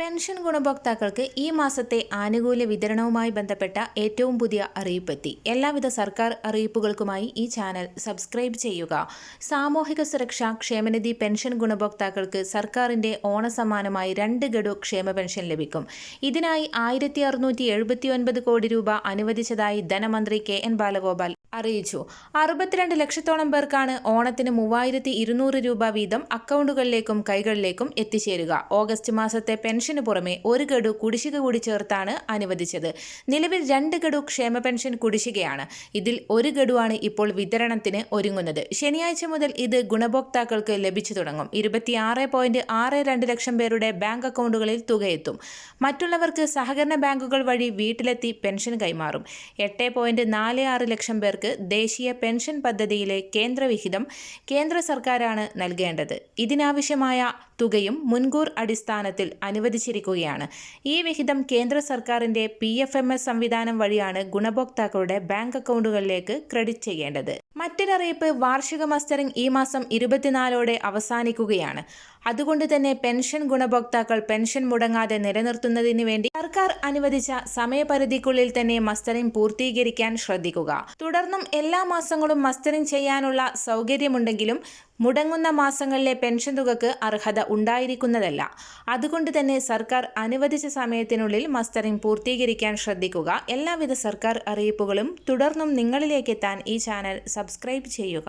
Pension ഗുണഭോക്താക്കൾക്ക് ഈ മാസത്തെ ആനുകൂല്യ വിതരണവുമായി ബന്ധപ്പെട്ട ഏറ്റവും പുതിയ അറിയിപ്പെത്തി. എല്ലാവിധ സർക്കാർ അറിയിപ്പുകൾക്കുമായി ഈ ചാനൽ സബ്സ്ക്രൈബ് ചെയ്യുക. സാമൂഹിക സുരക്ഷാ ക്ഷേമനിധി പെൻഷൻ ഗുണഭോക്താക്കൾക്ക് സർക്കാരിന്റെ ഓണസമ്മാനമായി രണ്ട് ഗഡു ക്ഷേമ പെൻഷൻ ലഭിക്കും. ഇതിനായി ആയിരത്തി കോടി രൂപ അനുവദിച്ചതായി ധനമന്ത്രി കെ എൻ ബാലഗോപാൽ അറിയിച്ചു. അറുപത്തിരണ്ട് ലക്ഷത്തോളം പേർക്കാണ് ഓണത്തിന് മൂവായിരത്തി ഇരുന്നൂറ് രൂപ വീതം അക്കൗണ്ടുകളിലേക്കും കൈകളിലേക്കും എത്തിച്ചേരുക. ഓഗസ്റ്റ് മാസത്തെ പെൻഷന് പുറമെ ഒരു ഗഡു കുടിശ്ശിക കൂടി ചേർത്താണ് അനുവദിച്ചത്. നിലവിൽ രണ്ട് ഗഡു ക്ഷേമ പെൻഷൻ കുടിശ്ശികയാണ്. ഇതിൽ ഒരു ഗഡുവാണ് ഇപ്പോൾ വിതരണത്തിന് ഒരുങ്ങുന്നത്. ശനിയാഴ്ച മുതൽ ഇത് ഗുണഭോക്താക്കൾക്ക് ലഭിച്ചു തുടങ്ങും. ഇരുപത്തിയാറ് പോയിന്റ് ആറ് രണ്ട് ലക്ഷം പേരുടെ ബാങ്ക് അക്കൗണ്ടുകളിൽ തുകയെത്തും. മറ്റുള്ളവർക്ക് സഹകരണ ബാങ്കുകൾ വഴി വീട്ടിലെത്തി പെൻഷൻ കൈമാറും. എട്ട് പോയിന്റ് നാല് ആറ് ലക്ഷം പേർക്ക് ദേശീയ പെൻഷൻ പദ്ധതിയിലെ കേന്ദ്രവിഹിതം കേന്ദ്ര സർക്കാരാണ് നൽകേണ്ടത്. ഇതിനാവശ്യമായ തുകയും മുൻകൂർ അടിസ്ഥാനത്തിൽ അനുവദിച്ചിരിക്കുകയാണ്. ഈ വിഹിതം കേന്ദ്ര സർക്കാരിന്റെ പി എഫ് എം എസ് സംവിധാനം വഴിയാണ് ഗുണഭോക്താക്കളുടെ ബാങ്ക് അക്കൗണ്ടുകളിലേക്ക് ക്രെഡിറ്റ് ചെയ്യേണ്ടത്. മറ്റൊരറിയിപ്പ് വാർഷിക മസ്റ്ററിംഗ് ഈ മാസം ഇരുപത്തിനാലോടെ അവസാനിക്കുകയാണ്. അതുകൊണ്ട് തന്നെ പെൻഷൻ ഗുണഭോക്താക്കൾ പെൻഷൻ മുടങ്ങാതെ നിലനിർത്തുന്നതിന് വേണ്ടി സർക്കാർ അനുവദിച്ച സമയപരിധിക്കുള്ളിൽ തന്നെ മസ്റ്ററിംഗ് പൂർത്തീകരിക്കാൻ ശ്രദ്ധിക്കുക. തുടർന്നും എല്ലാ മാസങ്ങളും മസ്റ്ററിംഗ് ചെയ്യാനുള്ള സൗകര്യമുണ്ടെങ്കിലും മുടങ്ങുന്ന മാസങ്ങളിലെ പെൻഷൻ തുകക്ക് അർഹത ഉണ്ടായിരിക്കുന്നതല്ല. അതുകൊണ്ട് തന്നെ സർക്കാർ അനുവദിച്ച സമയത്തിനുള്ളിൽ മസ്റ്ററിംഗ് പൂർത്തീകരിക്കാൻ ശ്രദ്ധിക്കുക. എല്ലാവിധ സർക്കാർ അറിയിപ്പുകളും തുടർന്നും നിങ്ങളിലേക്ക് എത്താൻ ഈ ചാനൽ സബ്സ്ക്രൈബ് ചെയ്യുക.